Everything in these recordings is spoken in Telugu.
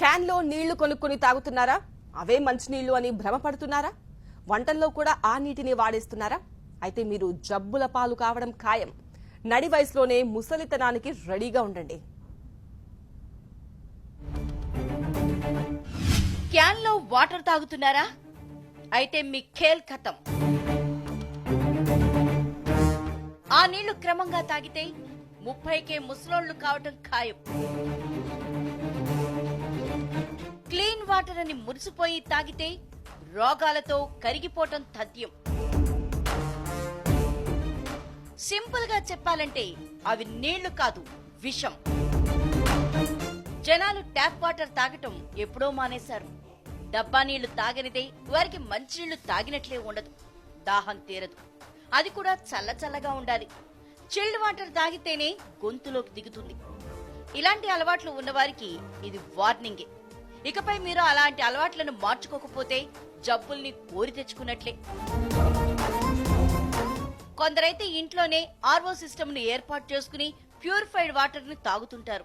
క్యాన్లో నీళ్ళు కొనుక్కొని తాగుతున్నారా? అవే మంచినీళ్ళు అని భ్రమపడుతున్నారా? వంటల్లో కూడా ఆ నీటిని వాడేస్తున్నారా? అయితే మీరు జబ్బుల పాలు కావడం ఖాయం. నడి వయసులోనే ముసలితనానికి రెడీగా ఉండండి. క్యాన్లో వాటర్ తాగుతున్నారా? అయితే మీ ఖేల్ కథం ఆ నీళ్ళు క్రమంగా తాగితే ముప్పైకే ముసలోళ్ళు కావటం ఖాయం. వాటర్ అని మురిసిపోయి తాగితే రోగాలతో కరిగిపోవటం తథ్యం. సింపుల్గా చెప్పాలంటే అవి నీళ్ళు కాదు విషం. జనాలు ట్యాప్ వాటర్ తాగటం ఎప్పుడో మానేశారు. డబ్బా నీళ్ళు తాగనిదే వారికి మంచినీళ్ళు తాగినట్లే ఉండదు దాహం తీరదు. అది కూడా చల్ల చల్లగా ఉండాలి. చిల్డ్ వాటర్ తాగితేనే గొంతులోకి దిగుతుంది. ఇలాంటి అలవాట్లు ఉన్నవారికి ఇది వార్నింగే. ఇకపై మీరు అలాంటి అలవాట్లను మార్చుకోకపోతే జబ్బుల్ని కోరి తెచ్చుకున్నట్లే. కొందరైతే ఇంట్లోనే ఆర్వో సిస్టమ్ను ఏర్పాటు చేసుకుని ప్యూరిఫైడ్ వాటర్ని తాగుతుంటారు.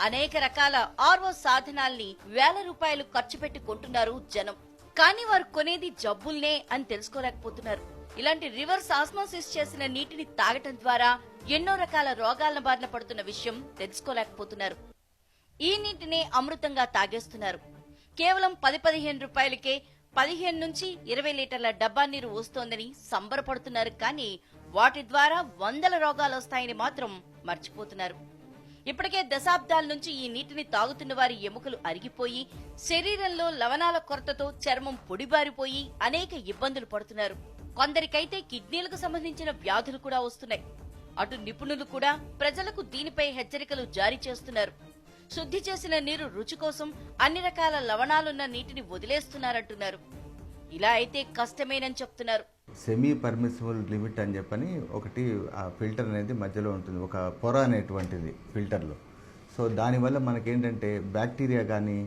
అనేక రకాల ఆర్వో సాధనాల్ని వేల రూపాయలు ఖర్చు పెట్టి కొంటున్నారు జనం. కానీ వారు కొనేది జబ్బుల్నే అని తెలుసుకోలేకపోతున్నారు. ఇలాంటి రివర్స్ ఆస్మోసిస్ చేసిన నీటిని తాగటం ద్వారా ఎన్నో రకాల రోగాల బారిన పడుతున్న విషయం తెలుసుకోలేకపోతున్నారు. ఈ నీటినే అమృతంగా తాగేస్తున్నారు. కేవలం పది పదిహేను రూపాయలకే పదిహేను నుంచి ఇరవై లీటర్ల డబ్బా నీరు వస్తోందని సంబరపడుతున్నారు కానీ వాటి ద్వారా వందల రోగాలు వస్తాయని మాత్రం మర్చిపోతున్నారు. ఇప్పటికే దశాబ్దాల నుంచి ఈ నీటిని తాగుతున్న వారి ఎముకలు అరిగిపోయి శరీరంలో లవణాల కొరతతో చర్మం పొడిబారిపోయి అనేక ఇబ్బందులు పడుతున్నారు. కొందరికైతే కిడ్నీలకు సంబంధించిన వ్యాధులు కూడా వస్తున్నాయి. అటు నిపుణులు కూడా ప్రజలకు దీనిపై హెచ్చరికలు జారీ చేస్తున్నారు. శుద్ధి చేసిన నీరు రుచి కోసం అన్ని రకాల లవణాలున్న నీటిని వదిలేస్తున్నారంటున్నారు. ఇలా అయితే కష్టమేనని చెప్తున్నారు. సెమీ పర్మిసిబుల్ లిమిట్ అని చెప్పని ఒకటి ఆ ఫిల్టర్ అనేది మధ్యలో ఉంటుంది. ఒక పొర అనేటువంటిది ఫిల్టర్లో. సో దానివల్ల మనకేంటంటే బ్యాక్టీరియా కానీ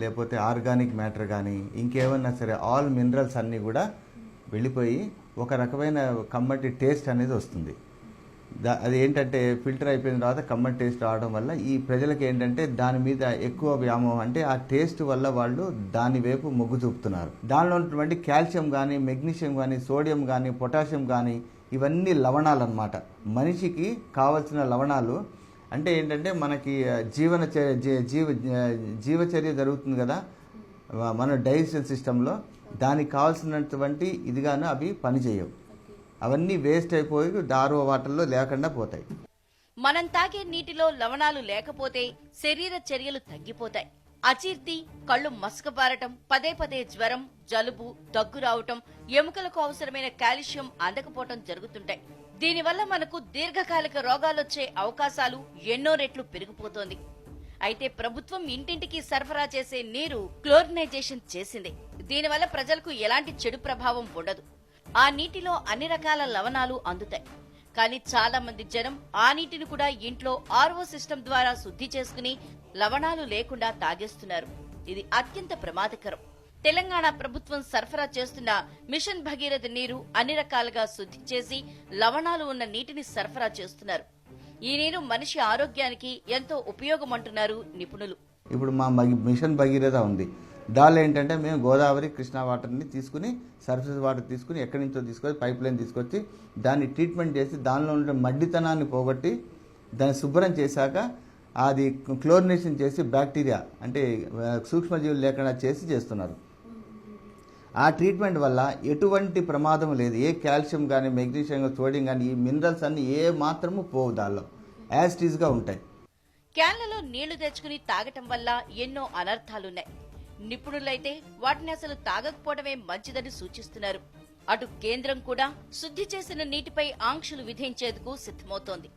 లేకపోతే ఆర్గానిక్ మ్యాటర్ కానీ ఇంకేమన్నా సరే ఆల్ మినరల్స్ అన్నీ కూడా వెళ్ళిపోయి ఒక రకమైన కమ్మటి టేస్ట్ అనేది వస్తుంది. దా అది ఏంటంటే ఫిల్టర్ అయిపోయిన తర్వాత కమ్మన్ టేస్ట్ రావడం వల్ల ఈ ప్రజలకు ఏంటంటే దాని మీద ఎక్కువ వ్యామోహం అంటే ఆ టేస్ట్ వల్ల వాళ్ళు దాని వైపు మొగ్గు చూపుతున్నారు. దానిలో ఉన్నటువంటి కాల్షియం కానీ మెగ్నీషియం కానీ సోడియం కానీ పొటాషియం కానీ ఇవన్నీ లవణాలు అన్నమాట మనిషికి కావలసిన లవణాలు అంటే ఏంటంటే మనకి జీవన చర్య జీ- జీవ జీవచర్య జరుగుతుంది కదా మన డైజెషన్ సిస్టంలో దానికి కావాల్సినటువంటి ఇదిగాను అవి పనిచేయవు. అవన్నీ వేస్ట్ అయిపోయి దారు వాటర్లో లేకుండా పోతాయి. మనం తాగే నీటిలో లవణాలు లేకపోతే శరీర చర్యలు తగ్గిపోతాయి. అచీర్తి కళ్ళు మసకబారటం పదే పదే జ్వరం జలుబు దగ్గు రావటం ఎముకలకు అవసరమైన కాల్షియం అందకపోవటం జరుగుతుంటాయి. దీనివల్ల మనకు దీర్ఘకాలిక రోగాలొచ్చే అవకాశాలు ఎన్నో రెట్లు పెరిగిపోతోంది. అయితే ప్రభుత్వం ఇంటింటికి సరఫరా చేసే నీరు క్లోరినైజేషన్ చేసింది. దీనివల్ల ప్రజలకు ఎలాంటి చెడు ప్రభావం ఉండదు. ఆ నీటిలో అన్ని రకాల లవణాలు అందుతాయి. కానీ చాలా మంది జనం ఆ నీటిని కూడా ఇంట్లో ఆర్ఓ సిస్టమ్ ద్వారా శుద్ధి చేసుకుని లవణాలు లేకుండా తాగేస్తున్నారు. ఇది అత్యంత ప్రమాదకరం. తెలంగాణ ప్రభుత్వం సరఫరా చేస్తున్న మిషన్ భగీరథ నీరు అన్ని రకాలుగా శుద్ధి చేసి లవణాలు ఉన్న నీటిని సరఫరా చేస్తున్నారు. ఈ నీరు మనిషి ఆరోగ్యానికి ఎంతో ఉపయోగమంటున్నారు నిపుణులు. ఇప్పుడు మా మిషన్ భగీరథ ఉంది. దానిలో ఏంటంటే మేము గోదావరి కృష్ణా వాటర్ని తీసుకుని సర్ఫేస్ వాటర్ తీసుకుని ఎక్కడి నుంచో తీసుకొచ్చి పైప్ లైన్ తీసుకొచ్చి దాన్ని ట్రీట్మెంట్ చేసి దానిలో ఉండే మడ్డితనాన్ని పోగొట్టి దాన్ని శుభ్రం చేశాక అది క్లోరినేషన్ చేసి బ్యాక్టీరియా అంటే సూక్ష్మజీవులు లేకుండా చేసి చేస్తున్నారు. ఆ ట్రీట్మెంట్ వల్ల ఎటువంటి ప్రమాదం లేదు. ఏ కాల్షియం కానీ మెగ్నీషియం సోడియం కానీ ఈ మినరల్స్ అన్ని ఏ మాత్రము పోవు దానిలో. యాజ్ ఉంటాయి. క్యాన్లలో నీళ్ళు తెచ్చుకుని తాగటం వల్ల ఎన్నో అనర్థాలున్నాయి. నిపుణులైతే వాటిని అసలు తాగకపోవడమే మంచిదని సూచిస్తున్నారు. అటు కేంద్రం కూడా శుద్ధి చేసిన నీటిపై ఆంక్షలు విధించేందుకు సిద్ధమవుతోంది.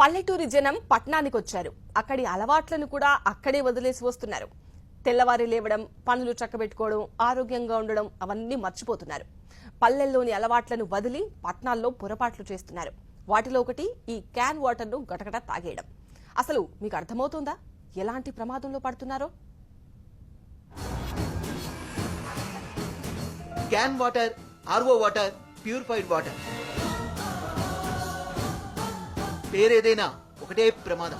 పల్లెటూరి జనం పట్టణానికి వచ్చారు అక్కడి అలవాట్లను కూడా అక్కడే వదిలేసి వస్తున్నారు. తెల్లవారి లేవడం పనులు చక్కబెట్టుకోవడం ఆరోగ్యంగా ఉండడం అవన్నీ మర్చిపోతున్నారు. పల్లెల్లోని అలవాట్లను వదిలి పట్టణాల్లో పొరపాట్లు చేస్తున్నారు. వాటిలో ఒకటి ఈ క్యాన్ వాటర్ను గటగట తాగేయడం. అసలు మీకు అర్థమవుతుందా? ఎలాంటి ప్రమాదంలో పడుతున్నారో? Can water RO water purified water. పేరేదైనా ఒకటే ప్రమాదం.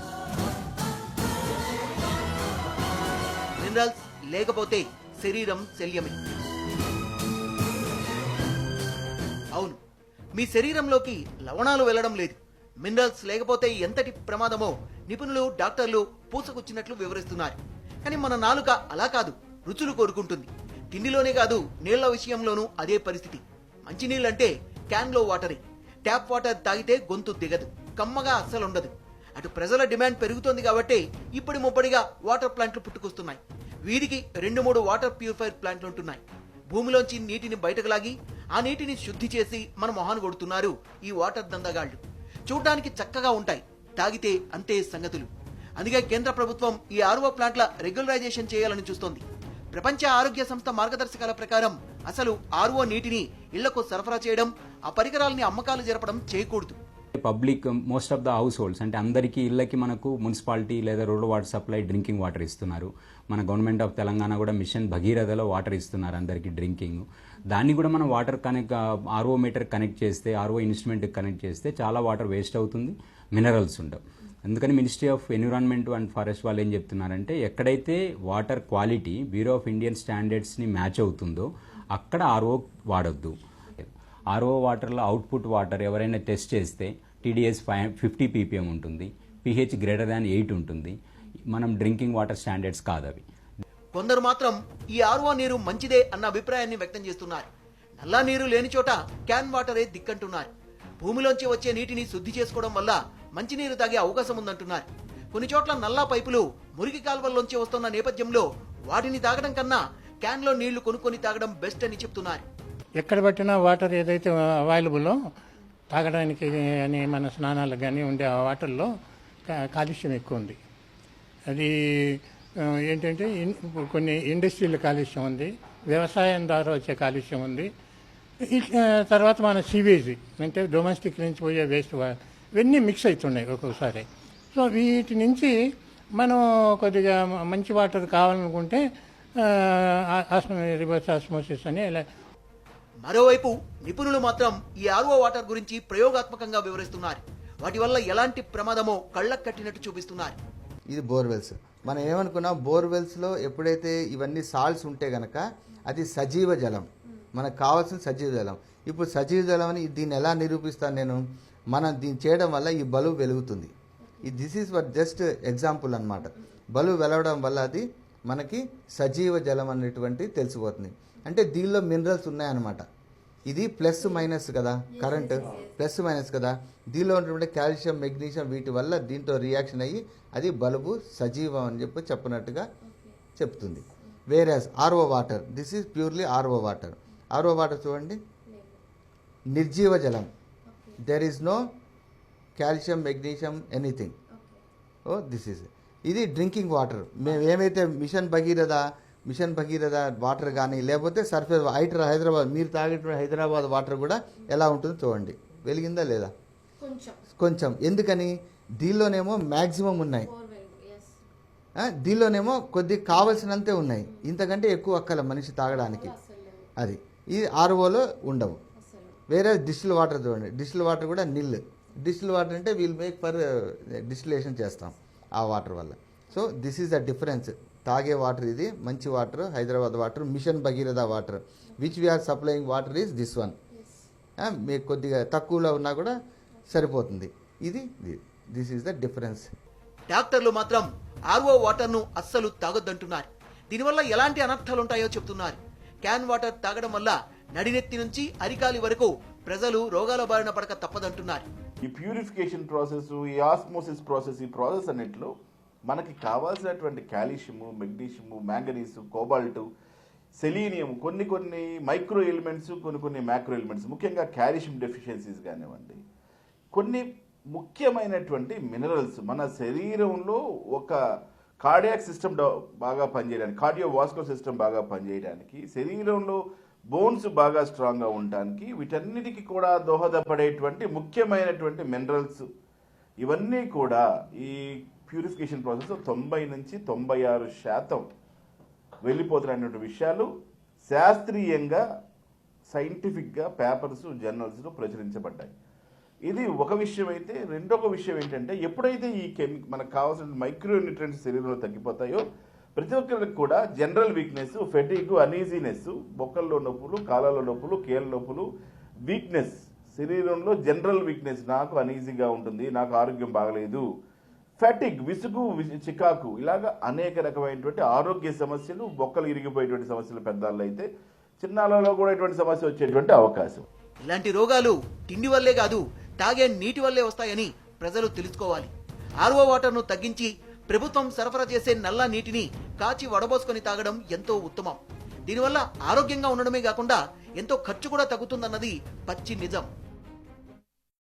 మినరల్స్ లేకపోతే శరీరం శల్యమే. అవును మీ శరీరంలోకి లవణాలు వెళ్ళడం లేదు. మినరల్స్ లేకపోతే ఎంతటి ప్రమాదమో నిపుణులు డాక్టర్లు పూసకొచ్చినట్లు వివరిస్తున్నారు. కానీ మన నాలుక అలా కాదు రుచులు కోరుకుంటుంది. తిండిలోనే కాదు నీళ్ళ విషయంలోనూ అదే పరిస్థితి. మంచినీళ్ళంటే క్యాన్లో వాటరే. ట్యాప్ వాటర్ తాగితే గొంతు దిగదు కమ్మగా అస్సలు ఉండదు అటు ప్రజల డిమాండ్ పెరుగుతోంది కాబట్టి ఇప్పుడు ముప్పడిగా వాటర్ ప్లాంట్లు పుట్టుకొస్తున్నాయి. వీరికి రెండు మూడు వాటర్ ప్యూరిఫైర్ ప్లాంట్లు ఉంటున్నాయి భూమిలోంచి నీటిని బయటకు లాగి ఆ నీటిని శుద్ధి చేసి మన మొహాన్ని కొడుతున్నారు ఈ వాటర్ దందగాళ్ళు చూడ్డానికి చక్కగా ఉంటాయి. తాగితే అంతే సంగతులు. అందుకే కేంద్ర ప్రభుత్వం ఈ ఆర్ఓ ప్లాంట్ల రెగ్యులరైజేషన్ చేయాలని చూస్తోంది. ప్రపంచ ఆరోగ్య సంస్థ మార్గదర్శకాల ప్రకారం అసలు ఆర్ఓ నీటిని ఇళ్ళకు సరఫరా చేయడం ఆ పరికరాలని అమ్మకాలు జరపడం చేయకూడదు. Public most of the households అంటే అందరికీ ఇళ్ళకి మనకు మున్సిపాలిటీ లేదా road water supply drinking water ఇస్తున్నారు. మన గవర్నమెంట్ ఆఫ్ తెలంగాణ కూడా మిషన్ భగీరథలో వాటర్ ఇస్తున్నారు అందరికీ డ్రింకింగ్. దాన్ని కూడా మనం water connect RO meter connect చేస్తే ఆర్ఓ ఇన్స్ట్రుమెంట్ కనెక్ట్ చేస్తే చాలా వాటర్ వేస్ట్ అవుతుంది. మినరల్స్ ఉండవు. అందుకని ministry of environment and forest వాళ్ళు ఏం చెప్తున్నారంటే ఎక్కడైతే water quality bureau of Indian స్టాండర్డ్స్ని match అవుతుందో అక్కడ ఆర్ఓ వాడొద్దు. ఆర్ఓ వాటర్లో అవుట్పుట్ వాటర్ ఎవరైనా టెస్ట్ చేస్తే టీడీఎస్ ఫైవ్ ఫిఫ్టీ పీపీఎం ఉంటుంది పిహెచ్ గ్రేటర్ దాన్ ఎయిట్ ఉంటుంది. మనం డ్రింకింగ్ వాటర్ స్టాండర్డ్స్ కాదు అవి కొందరు మాత్రం ఈ ఆర్ఓ నీరు మంచిదే అన్న అభిప్రాయాన్ని వ్యక్తం చేస్తున్నారు. నల్లా నీరు లేని చోట క్యాన్ వాటరే దిక్కంటున్నారు. భూమిలోంచి వచ్చే నీటిని శుద్ధి చేసుకోవడం వల్ల మంచినీరు తాగే అవకాశం ఉందంటున్నారు. కొన్ని చోట్ల నల్లా పైపులు మురికి కాల్వల్లోంచి వస్తున్న నేపథ్యంలో వాటిని తాగడం కన్నా క్యాన్లో నీళ్ళు కొనుక్కొని తాగడం బెస్ట్ అని చెప్తున్నారు. ఎక్కడ పట్టినా వాటర్ ఏదైతే అవైలబుల్లో తాగడానికి అని మన స్నానాలకు కానీ ఉండే ఆ వాటర్లో కాలుష్యం ఎక్కువ ఉంది. అది ఏంటంటే కొన్ని ఇండస్ట్రీల కాలుష్యం ఉంది వ్యవసాయం ద్వారా వచ్చే కాలుష్యం ఉంది తర్వాత మన సీవేజ్ అంటే డొమెస్టిక్ నుంచి పోయే వేస్ట్ వా- ఇవన్నీ మిక్స్ అవుతున్నాయి ఒక్కొక్కసారి సో వీటి నుంచి మనం కొద్దిగా మంచి వాటర్ కావాలనుకుంటే రివర్స్ ఆస్మోసిస్ అని ఇలా మరోవైపు నిపుణులు మాత్రం ఈ ఆర్ఓ వాటర్ గురించి ప్రయోగాత్మకంగా వివరిస్తున్నారు. వాటి వల్ల ఎలాంటి ప్రమాదమో కళ్ళకు కట్టినట్టు చూపిస్తున్నారు. ఇది బోర్వెల్స్. మనం ఏమనుకున్నాం? బోర్వెల్స్లో ఎప్పుడైతే ఇవన్నీ సాల్ట్స్ ఉంటే గనక అది సజీవ జలం. మనకు కావాల్సిన సజీవ జలం. ఇప్పుడు సజీవ జలం అని దీన్ని ఎలా నిరూపిస్తాను నేను? మనం దీన్ని చేయడం వల్ల ఈ బలుబు వెలుగుతుంది. ఈ this is for just example అన్నమాట. బలుబు వెలవడం వల్ల అది మనకి సజీవ జలం అనేటువంటి తెలిసిపోతుంది. అంటే దీనిలో మినరల్స్ ఉన్నాయన్నమాట. ఇది ప్లస్ మైనస్ కదా కరెంట్ ప్లస్ మైనస్ కదా. దీనిలో ఉన్నటువంటి కాల్షియం మెగ్నీషియం వీటి వల్ల దీంతో రియాక్షన్ అయ్యి అది బలుబు సజీవం అని చెప్పి చెప్పినట్టుగా చెప్తుంది. వేరే RO water this is purely RO water RO water చూడండి. నిర్జీవ జలం. There is no calcium magnesium anything oh this is ఇది డ్రింకింగ్ వాటర్ మేము ఏమైతే mission Bhagiratha mission Bhagiratha water కానీ లేకపోతే సర్ఫేస్ హైదరా హైదరాబాద్ మీరు తాగేటువంటి హైదరాబాద్ వాటర్ కూడా ఎలా ఉంటుందో చూడండి. వెలిగిందా లేదా? కొంచెం. ఎందుకని? దీనిలోనేమో మ్యాక్సిమం ఉన్నాయి. దీనిలోనేమో కొద్ది కావలసినంతే ఉన్నాయి. ఇంతకంటే ఎక్కువ అక్కల మనిషి తాగడానికి. అది. ఈ ఆర్ఓలో ఉండవు. వేరే డిస్టిల్ వాటర్ చూడండి. డిస్టిల్ వాటర్ కూడా నిల్. డిస్టిల్ వాటర్ అంటే వీల్ మేక్ ఫర్ డిస్టిలేషన్ చేస్తాం ఆ వాటర్ వల్ల. So this is the difference. తాగే వాటర్ ఇది మంచి water Hyderabad water mission Bhagiratha water. Which we are supplying water is this one. మీకు కొద్దిగా తక్కువలో ఉన్నా కూడా సరిపోతుంది. ఇది దిస్ ఈజ్ ద డిఫరెన్స్. డాక్టర్లు మాత్రం ఆర్ఓ వాటర్ను అస్సలు తాగొద్దంటున్నారు. దీనివల్ల ఎలాంటి అనర్థాలుంటాయో చెప్తున్నారు. క్యాన్ వాటర్ తాగడం వల్ల నడినెత్తి నుంచి అరికాలి వరకు ప్రజలు రోగాల బారిన పడక తప్పదంటున్నారు. ఈ ప్యూరిఫికేషన్ ప్రాసెస్ ఈ ఆస్మోసిస్ ప్రాసెస్ ఈ ప్రాసెస్ అన్నింటిలో మనకి కావాల్సినటువంటి calcium magnesium manganese cobalt selenium కొన్ని కొన్ని మైక్రో ఎలిమెంట్స్ కొన్ని కొన్ని మ్యాక్రో ఎలిమెంట్స్ ముఖ్యంగా కాల్షియం డెఫిషియన్సీస్ కానివ్వండి. కొన్ని ముఖ్యమైనటువంటి మినరల్స్ మన శరీరంలో ఒక కార్డియాక్ సిస్టమ్ బాగా పనిచేయడానికి కార్డియో వాస్కో సిస్టమ్ బాగా పనిచేయడానికి శరీరంలో బోన్స్ బాగా స్ట్రాంగ్గా ఉండటానికి వీటన్నిటికీ కూడా దోహదపడేటువంటి ముఖ్యమైనటువంటి మినరల్స్. ఇవన్నీ కూడా ఈ ప్యూరిఫికేషన్ ప్రాసెస్ తొంభై నుంచి తొంభై ఆరు శాతం వెళ్ళిపోతున్నటువంటి విషయాలు శాస్త్రీయంగా సైంటిఫిక్గా పేపర్స్ జర్నల్స్లో ప్రచురించబడ్డాయి. ఇది ఒక విషయం అయితే రెండొక విషయం ఏంటంటే ఎప్పుడైతే ఈ కెమి మనకు కావాల్సిన మైక్రోన్యూట్రియన్స్ శరీరంలో తగ్గిపోతాయో ప్రతి ఒక్కరికి కూడా జనరల్ వీక్నెస్ ఫెటిగ్ అనీజీనెస్ బొక్కల్లో నొప్పులు కాళ్ళలో నొప్పులు కీళ్ళ నొప్పులు వీక్నెస్ శరీరంలో జనరల్ వీక్నెస్ నాకు అనీజీగా ఉంటుంది నాకు ఆరోగ్యం బాగలేదు. ఫెటిగ్ విసుగు చికాకు ఇలాగా అనేక రకమైనటువంటి ఆరోగ్య సమస్యలు బొక్కలు ఇరిగిపోయేటువంటి సమస్యలు పెద్దాళ్ళు అయితే చిన్నాళ్ళలో కూడా ఇటువంటి సమస్య వచ్చేటువంటి అవకాశం. ఇలాంటి రోగాలు తిండి వల్లే కాదు తాగే నీటి వల్లే వస్తాయని ప్రజలు తెలుసుకోవాలి. ఆర్ఓ వాటర్ను తగ్గించి ప్రభుత్వం సరఫరా చేసే నల్ల నీటిని కాచి వడబోసుకొని తాగడం ఎంతో ఉత్తమం. దీనివల్ల ఆరోగ్యంగా ఉండడమే కాకుండా ఎంతో ఖర్చు కూడా తగ్గుతుందన్నది పచ్చి నిజం.